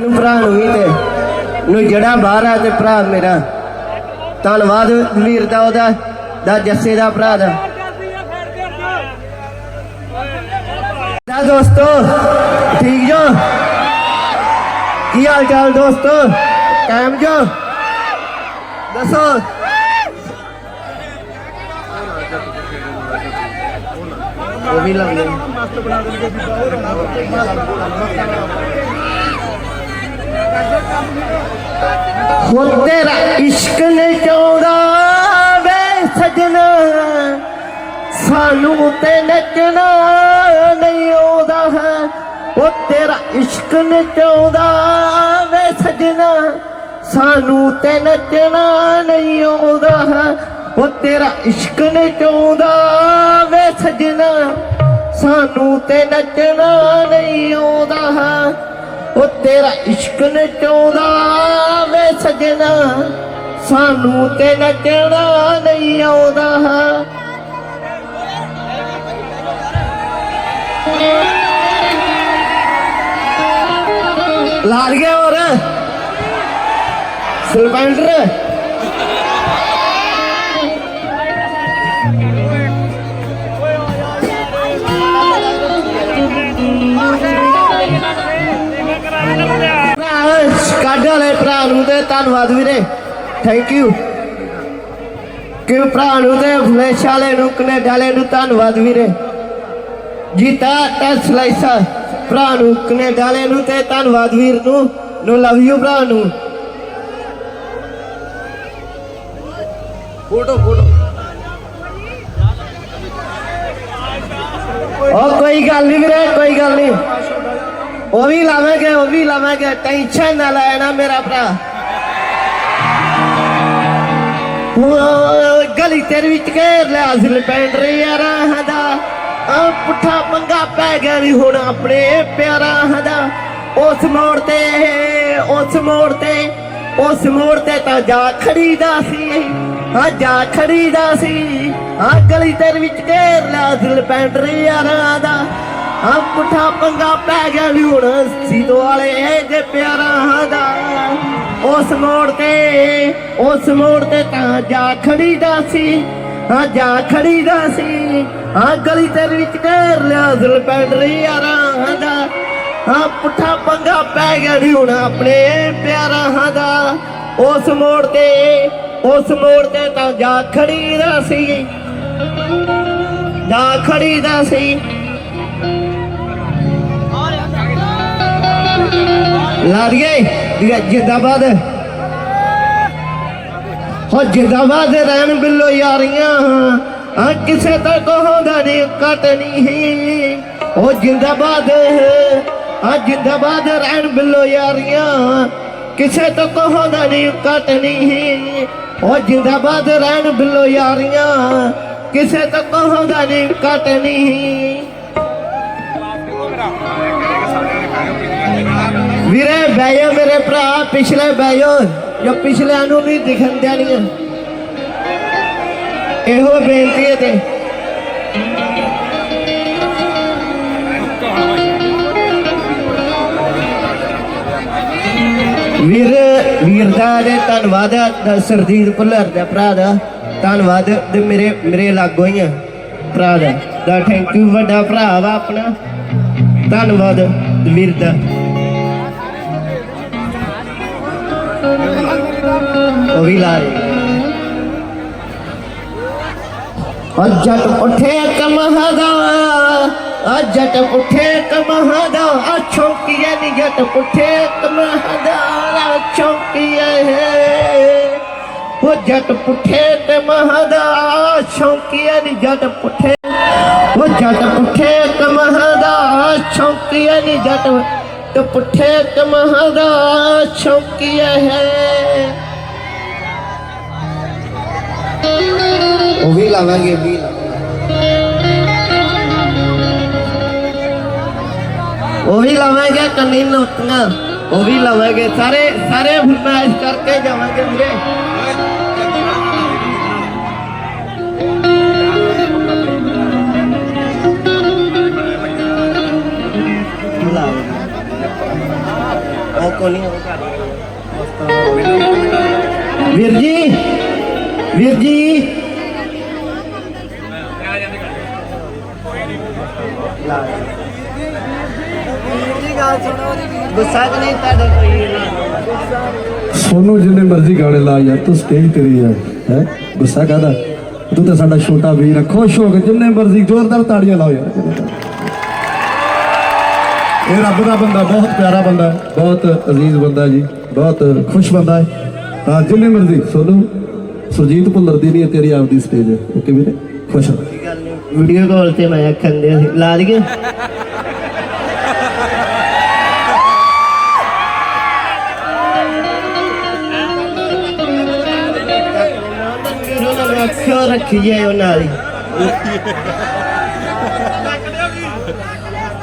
ਨੂੰ ਭਰਾ ਨੂੰ ਵੀ ਤੇ ਨੂੰ ਜਿਹੜਾ ਬਾਹਰ ਆ ਤੇ ਭਰਾ ਮੇਰਾ। ਧੰਨਵਾਦ ਵੀਰ ਦਾ ਉਹਦਾ, ਦਾ ਜੱਸੇ ਦਾ ਭਰਾ ਦਾ। ਦਾ ਦੋਸਤੋ, ਠੀਕ ਜੋ? ਕੀ ਹਾਲ ਚਾਲ ਦੋਸਤੋ? ਕਾਇਮ ਜੋ? ਦੱਸੋ। ਉਹ ਵੀ ਲੱਗ ਗਿਆ ਹੋ ਤੇਰਾ ਇਸ਼ਕ ਨੇ ਚੌੜਾ ਵੇ ਸਜਣਾ। ਸਾਨੂੰ ਤੇ ਨੱਚਣਾ ਨਹੀਂ ਆਉਂਦਾ ਹੈ। ਉਹ ਤੇਰਾ ਇਸ਼ਕ ਨੇ ਚੌੜਾ ਵੇ ਸਜਣਾ। ਸਾਨੂੰ ਤੇ ਨੱਚਣਾ ਨਹੀਂ ਆਉਂਦਾ ਹੈ। ਉਹ ਤੇਰਾ ਇਸ਼ਕ ਨੇ ਚੌੜਾ ਵੇ ਸਜਣਾ। ਸਾਨੂੰ ਤੇ ਨੱਚਣਾ ਨਹੀਂ ਆਉਂਦਾ ਹੈ। ਉਹ ਤੇਰਾ ਇਸ਼ਕ ਨਚਾਉਂਦਾ ਵੇ ਸਜਣਾ, ਸਾਨੂੰ ਤੇ ਨੱਚਣਾ ਨਹੀਂ ਆਉਂਦਾ। ਲਾਲ ਗਿਆ ਹੋਰ। ਸਲਪੈਂਡਰ ਭਰਾ ਨੂੰ ਤੇ ਧੰਨਵਾਦ ਵੀਰੇ ਥੈਂਕ ਯੂ ਕਿ ਭਰਾ ਨੂੰ ਤੇ ਫਲੈਸ਼ ਵਾਲੇ ਨੂੰ ਕਨੇਡਾ ਵਾਲੇ ਨੂੰ ਧੰਨਵਾਦ ਵੀਰੇ ਜੀਤਾ ਟੈਸਲਾਈਸਾ ਭਰਾ ਨੂੰ ਕਨੇਡਾ ਵਾਲੇ ਨੂੰ ਤੇ ਧੰਨਵਾਦ ਵੀਰ ਨੂੰ ਨੂੰ ਲਵ ਯੂ ਭਰਾ ਨੂੰ ਫੋਟੋ ਫੋਟੋ ਉਹ ਕੋਈ ਗੱਲ ਨਹੀਂ ਵੀਰੇ ਕੋਈ ਗੱਲ ਨਹੀਂ ਉਹ ਵੀ ਲਾਵਾਂਗੇ ਉਹ ਵੀ ਲਾਵਾਂਗੇ ਟੈਨਸ਼ਨ ਨਾ ਲੈਣਾ ਮੇਰਾ ਭਰਾ ਉਹ ਗਲੀ ਤੇਰੇ ਵਿੱਚ ਘੇਰ ਲਿਆ ਸਿਲ ਪੈਂਡਰ ਯਾਰਾਂ ਦਾ ਆ ਪੁੱਠਾ ਪੰਗਾ ਪੈ ਗਿਆ ਵੀ ਹੁਣ ਆਪਣੇ ਪਿਆਰਾਂ ਦਾ ਉਸ ਮੋੜ ਤੇ ਉਸ ਮੋੜ ਤੇ ਉਸ ਮੋੜ ਤੇ ਤਾਂ ਜਾ ਖੜੀਦਾ ਸੀ ਆ ਜਾ ਖੜੀਦਾ ਸੀ ਆ ਗਲੀ ਤੇਰੇ ਵਿੱਚ ਘੇਰ ਲਿਆ ਸਿਲ ਪੈਂਡਰ ਯਾਰਾਂ ਦਾ ਆ ਪੁੱਠਾ ਪੰਗਾ ਪੈ ਗਿਆ ਵੀ ਹੁਣ ਸੀਤੋ ਵਾਲੇ ਜੇ ਪਿਆਰਾਂ ਦਾ। ਉਸ ਮੋੜ ਤੇ, ਉਸ ਮੋੜ ਤੇ ਤਾਂ ਜਾ ਖੜੀਦਾ ਸੀ। ਹਾਂ, ਜਾ ਖੜੀਦਾ ਸੀ। ਹਾਂ, ਗਲੀ ਤੇਰੇ ਵਿੱਚ ਘੇਰ ਲਿਆ ਜ਼ਲ ਪੈਂਡਰ ਯਾਰਾਂ ਹਾਂ, ਪੁੱਠਾ ਪੰਗਾ ਪੈ ਗਿਆ ਵੀ ਹੁਣ ਆਪਣੇ ਪਿਆਰਾ ਦਾ। ਉਸ ਮੋੜ ਤੇ, ਉਸ ਮੋੜ ਤੇ ਤਾਂ ਜਾ ਖੜੀਦਾ ਸੀ। ਜਾ ਖੜੀਦਾ ਸੀ। ਲਾਰੀਏ ਜਿੰਦਾਬਾਦ। ਹੋ ਜਿੰਦਾਬਾਦ ਰਹਿਣ ਬਿੱਲੋ ਯਾਰੀਆਂ। ਆ ਕਿਸੇ ਤੋਂ ਕੋਹਦਾ ਨਹੀਂ ਕਟਣੀ ਹੀ ਉਹ ਜਿੰਦਾਬਾਦ। ਆ ਜਿੰਦਾਬਾਦ ਰਹਿਣ ਬਿੱਲੋ ਯਾਰੀਆਂ। ਕਿਸੇ ਤੋਂ ਕੋਹਦਾ ਨਹੀਂ ਕਟਣੀ ਹੀ ਉਹ ਜਿੰਦਾਬਾਦ ਰਹਿਣ ਬਿੱਲੋ ਯਾਰੀਆਂ। ਕਿਸੇ ਤੋਂ ਕੋਹਦਾ ਨਹੀਂ ਕਟਣੀ ਹੀ ਵੀਰੇ ਬੈਜੋ ਮੇਰੇ ਭਰਾ, ਪਿਛਲੇ ਬੈਜੋ ਜੋ। ਪਿਛਲਿਆਂ ਨੂੰ ਨਹੀਂ ਦਿਖਣ ਦੇਣੀਆਂ ਇਹੋ ਬੇਨਤੀ ਹੈ ਤੇ। ਵੀਰ ਵੀਰ ਦਾ ਦੇ ਧੰਨਵਾਦ ਆ ਸਰਦੀਪ ਭੁੱਲਰ ਦਾ ਭਰਾ ਦਾ। ਧੰਨਵਾਦ ਤੇ ਮੇਰੇ ਮੇਰੇ ਲਾਗੋ ਹੀ ਆ, ਭਰਾ ਦਾ। ਦਾ ਥੈਂਕ ਯੂ ਵੱਡਾ ਭਰਾ ਵਾ ਆਪਣਾ। ਧੰਨਵਾਦ ਵੀਰ ਦਾ। ਉਹ ਵੀ ਲਾ ਰਹੀ ਅੱਜ ਜੱਟ ਉੱਠੇ ਕਮਹਦਾ ਅੱਜ ਜੱਟ ਉੱਠੇ ਕਮਹਦਾ ਆ ਚੌਕੀਏ ਨੀ ਜੱਟ ਉੱਠੇ ਕਮਹਦਾ ਆ ਚੌਕੀਏ ਉਹ ਜੱਟ ਪੁੱਠੇ ਤੇ ਮਹਦਾ ਸ਼ੌਕੀਏ ਨੀ ਜੱਟ ਪੁੱਠੇ ਉਹ ਜੱਟ ਪੁੱਠੇ ਕਮਹਦਾ ਸ਼ੌਕੀਏ ਨੀ ਜੱਟ ਵੀ ਲਾਵਾਂਗੇ ਵੀ ਉਹ ਵੀ ਲਾਵਾਂਗੇ, ਕੰਨੀ ਨੋਟੀਆਂ। ਉਹ ਵੀ ਲਾਵਾਂਗੇ। ਸਾਰੇ ਸਾਰੇ ਫਰਮਾਇਸ਼ ਕਰਕੇ ਜਾਵਾਂਗੇ ਵੀਰੇ। ਲਾਵਾਂਗੇ ਉਹ ਕੋ ਉਹ ਕਰ ਵੀਰ ਜੀ ਵੀਰ ਜੀ। ਗੁੱਸਾ ਨਹੀਂ ਤੁਹਾਡਾ ਕੋਈ ਸੋਨੂੰ ਜਿੰਨੇ ਮਰਜ਼ੀ ਗਾਣੇ ਲਾ ਯਾਰ ਤੂੰ ਸਟੇਜ ਤੇਰੀ ਹੈ ਹੈ? ਗੁੱਸਾ ਕਾਦਾ ਤੂੰ ਤਾਂ ਸਾਡਾ ਛੋਟਾ ਵੀਰ ਹੈ ਖੁਸ਼ ਹੋ ਕੇ ਜਿੰਨੇ ਮਰਜ਼ੀ ਜ਼ੋਰਦਾਰ ਤਾੜੀਆਂ ਲਾਓ ਯਾਰ। ਇਹ ਰੱਬ ਦਾ ਬੰਦਾ ਬਹੁਤ ਪਿਆਰਾ ਬੰਦਾ ਬਹੁਤ ਅਜ਼ੀਜ਼ ਬੰਦਾ ਜੀ ਬਹੁਤ ਖੁਸ਼ ਬੰਦਾ ਹੈ। ਹਾਂ ਜਿੰਨੇ ਮਰਜ਼ੀ ਸੋਨੂੰ ਸੁਰਜੀਤ ਭੁੱਲਰ ਦੀ ਨਹੀਂ ਤੇਰੀ ਆਪਦੀ ਸਟੇਜ ਹੈ। ਓਕੇ ਵੀਰੇ ਖੁਸ਼ ਰਹੋ ਵੀਡੀਓ ਕਾਲ ਤੇ ਮੈਂ ਆਖਣ ਦੇ ਲਾ ਦਈਏ। ਅੱਖਾਂ ਰੱਖੀਏ ਉਹਨਾਂ ਦੀ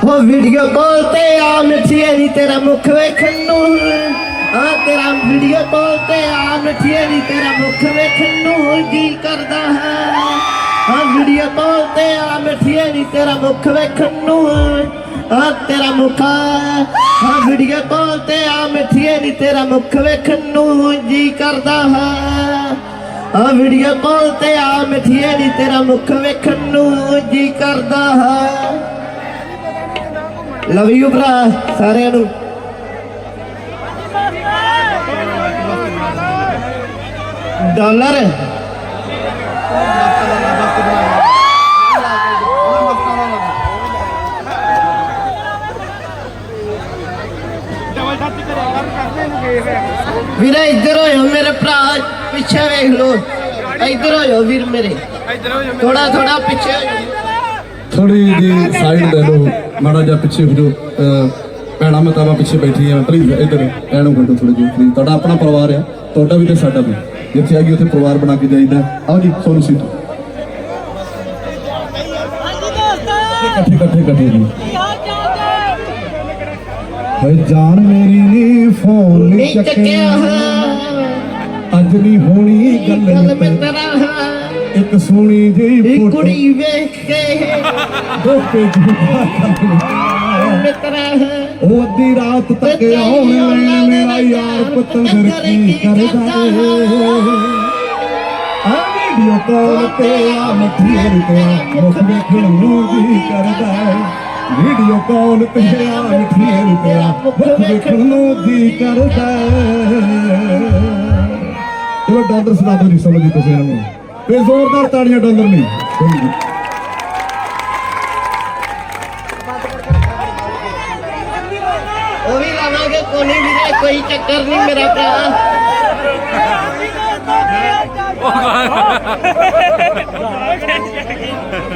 ਉਹ ਵੀਡੀਓ ਕਾਲ ਤੇ ਆ ਮਿੱਠੀਏ ਨੀ, ਤੇਰਾ ਮੁਖ ਵੇਖਣ ਨੂੰ। ਆ ਤੇਰਾ ਵੀਡੀਓ ਕਾਲ ਤੇ ਆ ਮਿੱਠੀਏ ਨੀ, ਤੇਰਾ ਮੁਖ ਵੇਖਣ ਨੂੰ ਜੀ ਕਰਦਾ ਹੈ। ਆ ਵੀਡੀਓ ਕਾਲ ਤੇ ਆ ਮਿੱਠੀਏ ਨੀ, ਤੇਰਾ ਮੁਖ ਵੇਖਣ ਨੂੰ। ਆ ਤੇਰਾ ਮੁਖ ਆ। ਵੀਡੀਓ ਕਾਲ ਤੇ ਆ ਮਿੱਠੀਏ ਨੀ, ਤੇਰਾ ਮੁਖ ਵੇਖਣ ਨੂੰ ਜੀ ਕਰਦਾ ਹੈ। ਆ ਵੀਡੀਓ ਕਾਲ ਤੇ ਆ ਮਿੱਠੀਏ ਨੀ ਤੇਰਾ ਮੁਖ ਵੇਖਣ ਨੂੰ ਜੀ ਕਰਦਾ ਹੈ। ਲਵ ਯੂ ਭਰਾ ਸਾਰਿਆਂ ਨੂੰ। ਡਾਲਰ। ਵੀਰੇ ਇੱਧਰ ਹੋਇਓ ਮੇਰੇ ਭਰਾ। ਪਿੱਛੇ ਵੇਖ ਲੋ ਇੱਧਰ ਹੋਇਓ ਵੀਰ ਮੇਰੇ। ਥੋੜਾ ਥੋੜਾ ਪਿੱਛੇ ਹੋ ਜਾਓ। ਥੋੜੀ ਜੀ ਸਾਈਡ ਲੈ ਲਓ। ਮਾੜਾ ਜਿਹਾ ਪਿੱਛੇ ਹੋ ਜਾਓ। ਭੈਣਾਂ ਮਤਾਵਾ ਪਿੱਛੇ ਬੈਠੀ ਆ। ਪਲੀਜ਼ ਇੱਧਰ ਐਨੂੰ ਕੱਢੋ ਥੋੜੀ ਜਿਹੀ please। ਤੁਹਾਡਾ ਆਪਣਾ ਪਰਿਵਾਰ ਆ। ਤੁਹਾਡਾ ਵੀ ਤੇ ਸਾਡਾ ਵੀ। ਜਿੱਥੇ ਆਗੀ ਉੱਥੇ ਪਰਿਵਾਰ ਬਣਾ ਕੇ ਜਾਈਦਾ। ਆਓ ਜੀ ਸੋਨੂੰ ਸੀਟ। ਇਕੱਠੇ ਇਕੱਠੇ ਇਕੱਠੇ ਜੀ। ਹੋਏ ਜਾਨ ਮੇਰੀ ਨੀ ਫੋਨ ਨਹੀਂ ਚੱਕਿਆ ਚੱਕਿਆ। ਹਾਂ ਅੱਜ ਨਹੀਂ ਹੋਣੀ ਗੱਲ। ਮਿੱਤਰਾ ਇੱਕ ਸੋਹਣੀ ਜਿਹੀ ਇਹ ਫੋਟੋ ਕੁੜੀ ਵੇਖ ਕੇ। ਦੋਪੇ ਜੁਗਾ ਮਿੱਤਰਾ ਉਹ ਅੱਧੀ ਰਾਤ ਤੱਕ ਆਉਣ ਲੈਣ ਮੇਰਾ ਯਾਰ ਪਤੰਦਰ ਕੀ ਕਰਦਾ ਆ ਵੀਡੀਓ ਕਾਲ ਤੇ ਆ ਮਠੀਰ ਤੇ ਮੁਖ ਵੇਖਣ ਨੂੰ ਵੀ ਕਰਦਾ ਵੀਡੀਓ ਕਾਲ ਤੇ ਆ ਮਠੀਰ ਤੇ ਮੁਖ ਵੇਖਣ ਨੂੰ ਵੀ ਕਰਦਾ ਚਲੋ ਡਾਲਰ ਸੁਣਾ ਦਿਓ ਜੀ ਸਮਝ ਜੀ ਤੁਸੀਂ ਇਹਨਾਂ। ਨੂੰ ਫੇ ਜ਼ੋਰਦਾਰ ਤਾੜੀਆਂ ਡਾਲਰ ਨਹੀਂ ਕੋਈ ਨਹੀਂ। ਉਹ ਵੀ ਲਾਵਾਂਗੇ ਕੋਨੀ ਵੀਰੇ ਕੋਈ ਚੱਕਰ ਨਹੀਂ ਮੇਰਾ ਭਰਾ।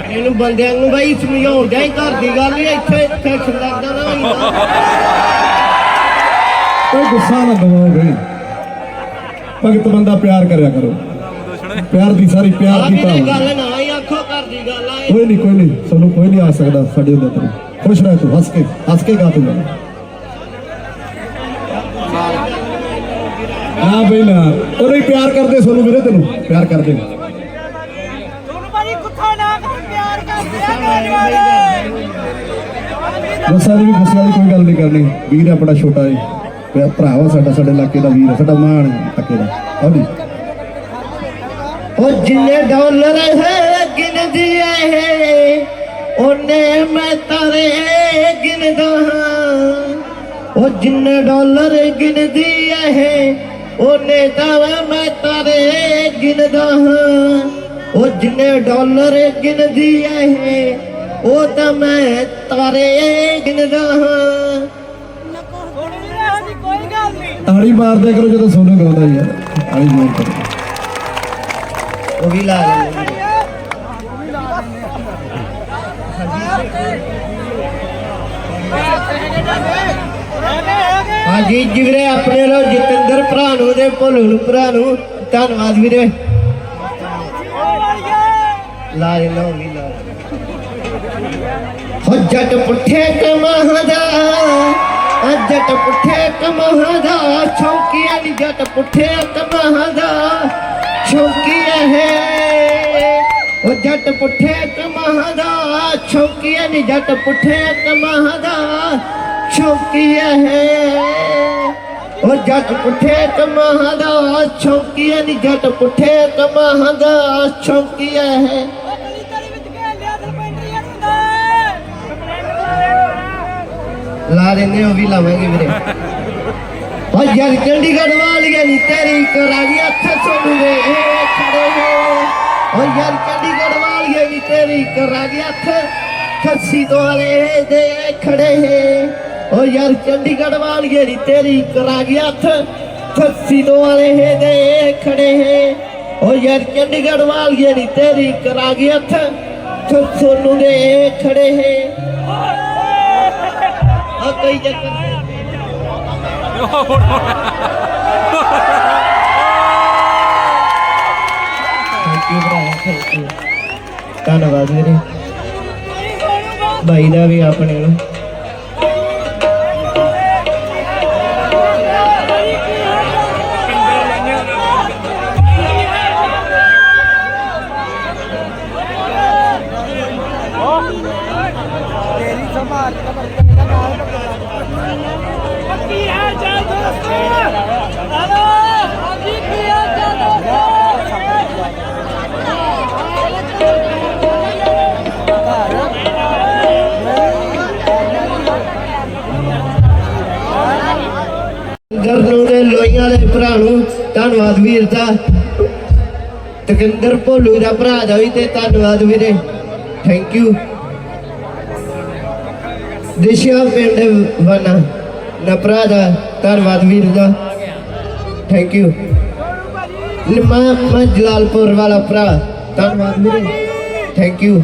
ਇਹਨੂੰ ਬੰਦਿਆਂ ਨੂੰ ਬਾਈ ਸਮਝਾਉਣ ਦੇ ਘਰ ਦੀ ਗੱਲ ਹੀ ਇੱਥੇ ਫੈਸ਼ਨ ਲੱਗਦਾ ਨਾ ਕੋਈ ਗੁੱਸਾ ਨਾ ਦਵਾਓ ਬਈ ਭਗਤ ਬੰਦਾ ਪਿਆਰ ਕਰਿਆ ਕਰੋ। ਪਿਆਰ ਦੀ ਸਾਰੀ ਪਿਆਰ ਦੀ ਭਾਵਨਾ। ਗੱਲ ਨਾ ਹੀ ਆਖੋ ਘਰ ਦੀ ਗੱਲ ਆ। ਕੋਈ ਨਹੀਂ ਕੋਈ ਨਹੀਂ। ਸਾਨੂੰ ਕੋਈ ਨਹੀਂ ਆ ਸਕਦਾ ਸਾਡੇ ਹੁੰਦੇ ਤੇ ਖੁਸ਼ ਰਹਿ ਤੂੰ ਹੱਸ ਕੇ ਹੱਸ ਕੇ ਗਾ ਤੂੰ। ਨਾ ਬਈ ਨਾ। ਉਹ ਨਹੀਂ ਪਿਆਰ ਕਰਦੇ ਸਾਨੂੰ ਵੀਰੇ ਤੈਨੂੰ। ਪਿਆਰ ਕਰਦੇ ਤੁਹਾਨੂੰ ਭਾਜੀ ਕੁੱਥਾ ਨਾ ਕਰ ਪਿਆਰ ਕਰਦੇ ਆ ਗਾਣੇ ਵਾਲੇ। ਗੁੱਸਾ ਦੀ ਵੀ ਗੁੱਸੇ ਵਾਲੀ ਕੋਈ ਗੱਲ ਨਹੀਂ ਕਰਨੀ। ਵੀਰ ਆਪਣਾ ਛੋਟਾ ਏ ਪਿਆ ਭਰਾ ਵਾ ਸਾਡਾ, ਸਾਡੇ ਇਲਾਕੇ ਦਾ ਵੀਰ ਸਾਡਾ ਮਾਣ ਹੈ ਇਲਾਕੇ ਦਾ। ਹਾਂਜੀ ਉਹ ਜਿੰਨੇ ਡਾਲਰ ਹੈ ਗਿਣਦੀ ਹੈ। ਉਹਨੇ ਮੈਂ ਤਾਰੇ ਗਿਣਦਾ ਹਾਂ ਉਹ ਜਿੰਨੇ ਡਾਲਰ ਗਿਣਦੀ ਹੈ ਉਹਨੇ ਤਾਂ ਮੈਂ ਤਾਰੇ ਗਿਣਦਾ ਹਾਂ ਉਹ ਜਿੰਨੇ ਡਾਲਰ ਗਿਣਦੀ ਹੈ ਉਹ ਤਾਂ ਮੈਂ ਤਾਰੇ ਗਿਣਦਾ ਹਾਂ ਤਾੜੀ ਮਾਰਦੇ ਕਰੋ ਜਦੋਂ ਸੋਨੂੰ ਗਾਉਂਦਾ ਯਾਰ ਤਾੜੀ ਜ਼ੋਰ ਕਰੋ ਉਹ ਵੀ ਲਾ ਲੈਂਦੇ ਹਾਂਜੀ, ਜਿਗਰੇ ਆਪਣੇ ਲੋ ਜਤਿੰਦਰ ਭਰਾ ਨੂੰ ਤੇ ਭੋਲੂ ਨੂੰ ਭਰਾ ਨੂੰ। ਧੰਨਵਾਦ ਵੀਰੇ। ਲਾ ਲੈ ਉਹ ਵੀ ਲਾ ਹੋ ਜੱਟ ਪੁੱਠੇ ਕਮਾਂ ਜੱਟ ਪੁੱਠੇ ਕਮਾਂ ਦਾ, ਸ਼ੌਕੀਆ ਜੱਟ ਪੁੱਠੇ ਕਮਾਂ ਦਾ। ਹੈ, ਉਹ ਜੱਟ ਪੁੱਠੇ ਕਮਾਂ ਦਾ, ਸ਼ੌਕੀਆ ਨੀ ਜੱਟ ਪੁੱਠੇ ਕਮਾਂ ਦਾ। ਹੈ, ਉਹ ਜੱਟ ਪੁੱਠੇ ਕਮਾਹਾਂ ਦਾ, ਸ਼ੌਕੀਆ ਨਹੀਂ ਜੱਟ ਪੁੱਠੇ ਕਮਾਹਾਂ ਦਾ। ਹੈ ਲਾ ਲੈਨੇ ਉਹ ਵੀ ਲਾਵਾਂਗੇ ਵੀਰੇ। ਉਹ ਯਾਰ, ਚੰਡੀਗੜ੍ਹ ਵਾਲੀਆਂ ਨਹੀਂ ਤੇਰੀ ਕਰਾਂਗੀ ਅੱਖ ਸੁਣਦੇ ਖੜੇ ਹੋ। ਉਹ ਯਾਰ, ਚੰਡੀਗੜ੍ਹ ਵਾਲੀਆਂ ਨਹੀਂ ਤੇਰੀ ਕਰਾਂਗੀ ਅੱਖ ਖੱਸੀ ਵਾਲੇ ਦੇ ਖੜੇ ਹੈ। ਯਾਰ, ਚੰਡੀਗੜ੍ਹ ਵਾਲੀਆਂ ਨਹੀਂ ਤੇਰੀ ਕਰਾਂਗੀ ਅੱਖ ਖੱਸੀ ਵਾਲੇ ਦੇ ਖੜੇ ਹੈ। ਯਾਰ, ਚੰਡੀਗੜ੍ਹ ਵਾਲੀਆਂ ਨਹੀਂ ਤੇਰੀ ਕਰਾਂਗੀ ਅੱਖ ਸੋਨੂੰ ਦੇ ਖੜੇ ਹੈ ਆ ਕਈ ਚੱਕਰ ਥੈਂਕ ਯੂ ਭਰਾ ਥੈਂਕ ਯੂ ਧੰਨਵਾਦ ਵੀਰੇ। ਭਾਈ ਦਾ ਵੀ ਆਪਣੇ ਨੂੰ। ਚਾਲ ਦੇ ਲੋਈਆਂ ਦੇ ਭਰਾ ਨੂੰ ਧੰਨਵਾਦ ਵੀਰ ਦਾ। ਤਕਿੰਦਰ ਭੋਲੂ ਦਾ ਭਰਾ ਦਾ ਵੀ ਤੇ ਧੰਨਵਾਦ ਵੀਰੇ। ਥੈਂਕ ਯੂ ਦਿਸ਼ਾ ਪਿੰਡ ਵਨਾ ਨਾ ਭਰਾ ਦਾ। ਧੰਨਵਾਦ ਵੀਰ ਦਾ। ਥੈਂਕ ਯੂ ਨਿਮਾ ਮੈਂ ਜਲਾਲਪੁਰ ਵਾਲਾ ਭਰਾ ਧੰਨਵਾਦ ਵੀਰੇ। Thank you